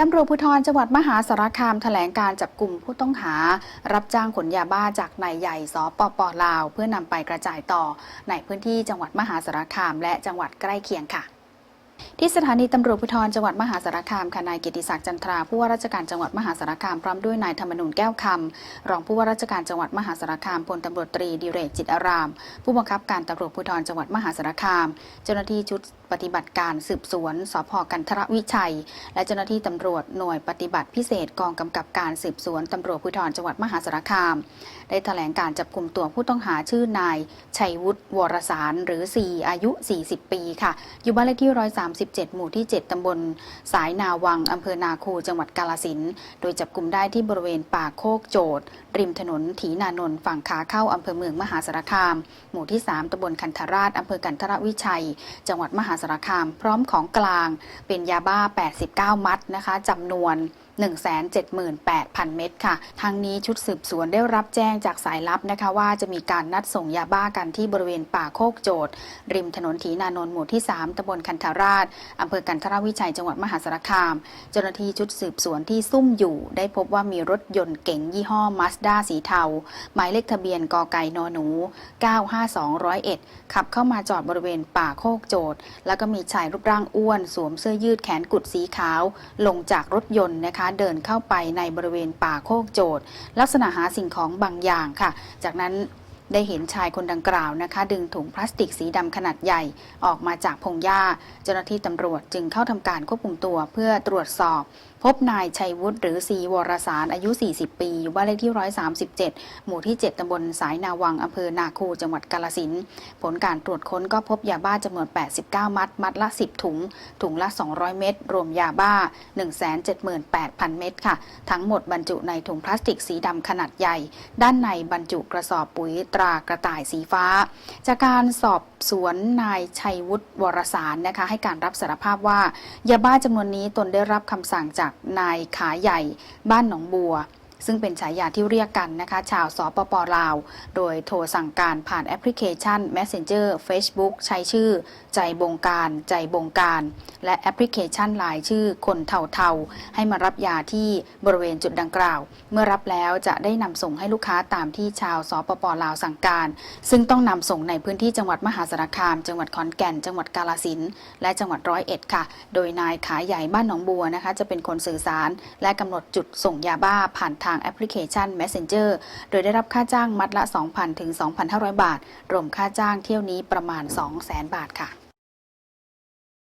ตำรวจภูธรจังหวัดมหาสารคามแถลงการจับกลุ่มผู้ต้องหา รับจ้างขนยาบ้าจากนายใหญ่สปปลาว เพื่อนำไปกระจายต่อในพื้นที่จังหวัดมหาสารคามและจังหวัดใกล้เคียงค่ะ ที่สถานีตำรวจภูธรจังหวัดมหาสารคามค่ะนายเกียรติศักดิ์จันทราผู้ว่าราชการจังหวัดมหาสารคามพร้อมด้วยนายธรรมนูญแก้วคำรองผู้ว่าราชการจังหวัดมหาสารคามพลตำรวจตรีดิเรกจิตอาราม ผู้บังคับการตำรวจภูธรจังหวัดมหาสารคาม เจ้าหน้าที่ชุดปฏิบัติการสืบสวนสพกันทรวิชัย และเจ้าหน้าที่ตำรวจหน่วยปฏิบัติพิเศษกองกำกับการสืบสวนตำรวจภูธรจังหวัดมหาสารคาม ได้แถลงการจับกลุ่มตัวผู้ต้องหาชื่อนายชัยวุฒิวรสารหรือ 4 อายุ 40 ปีค่ะ อยู่บ้านเลขที่37 หมู่ที่ 7 ตำบลสายนาวัง อำเภอนาคู จังหวัดกาลสิน โดยจับกลุ่มได้ที่บริเวณป่าโคกโจดริมถนนถีนานนท์ฝั่งขาเข้าอำเภอเมืองมหาสารคาม หมู่ที่ 3ตำบลคันธราชอำเภอกันทรวิชัย จังหวัดมหาสารคาม พร้อมของกลางเป็นยาบ้า 89 มัดนะคะจำนวน178,000 เม็ดค่ะ ทางนี้ชุดสืบสวนได้รับแจ้งจากสายลับนะคะ ว่าจะมีการนัดส่งยาบ้ากันที่บริเวณป่าโคกโจดริมถนนถีนานนท์หมู่ที่ 3ตำบลคันธาราชอำเภอกันทรวิชัยจังหวัดมหาสารคาม เจ้าหน้าที่ชุดสืบสวนที่ซุ่มอยู่ ได้พบว่ามีรถยนต์เก๋งยี่ห้อมาสด้าสีเทา หมายเลขทะเบียนกไก่นหนู 95201 ขับเข้ามาจอดบริเวณป่าโคกโจดแล้วก็มีชายรูปร่างอ้วน สวมเสื้อยืดแขนกุดสีขาว ลงจากรถยนต์นะคะเดินเข้าไปในบริเวณป่าโคกโจดลักษณะหาสิ่งของบางอย่างค่ะ จากนั้นได้เห็นชายคนดังกล่าวนะคะ ดึงถุงพลาสติกสีดำขนาดใหญ่ออกมาจากพงหญ้า เจ้าหน้าที่ตำรวจจึงเข้าทำการควบคุมตัวเพื่อตรวจสอบ พบนายชัยวุฒิหรือสีวรสารอายุ 40 ปี อยู่บ้านเลขที่ 137 หมู่ที่ 7ตำบลสายนาวังอำเภอนาคูจังหวัดกาลสินผลการตรวจค้นก็พบยาบ้าจำนวน 89 มัด มัดละ 10 ถุง ถุงละ 200 เม็ดรวมยาบ้า 178,000 เม็ดค่ะ ทั้งหมดบรรจุในถุงพลาสติกสีดำขนาดใหญ่ ด้านในบรรจุกระสอบปุ๋ยตรากระต่ายสีฟ้า จากการสอบสวนนายชัยวุฒิวรสารนะคะให้การรับสารภาพว่ายาบ้าจำนวนนี้ตนได้รับคำสั่งจากนายขาใหญ่ บ้านหนองบัว ซึ่งเป็นฉายาที่เรียกกันนะคะ ชาวสปปลาว โดยโทรสั่งการผ่านแอปพลิเคชัน Messenger Facebook ใช้ชื่อ ใจบงการ ใจบงการ และแอปพลิเคชันลน์ชื่อคนเทาเทาๆ ให้มารับยาที่บริเวณจุดดังกล่าว เมื่อรับแล้วจะได้นำส่งให้ลูกค้าตามที่ชาวสปปลาวสั่งการ ซึ่งต้องนำส่งในพื้นที่จังหวัดมหาสารคาม จังหวัดขอนแก่น จังหวัดกาลสินธุ์และจังหวัดร้อยเอ็ดค่ะ โดยนายขาใหญ่บ้านหนองบัวนะคะ จะเป็นคนสื่อสาร และกำหนดจุดส่งยาบ้าผ่านทางางแอปพลิเคชัน Messenger โดยได้รับค่าจ้างมัดละ 2,000 ถึง 2,500 บาท รวมค่าจ้างเที่ยวนี้ประมาณ 200,000 บาทค่ะ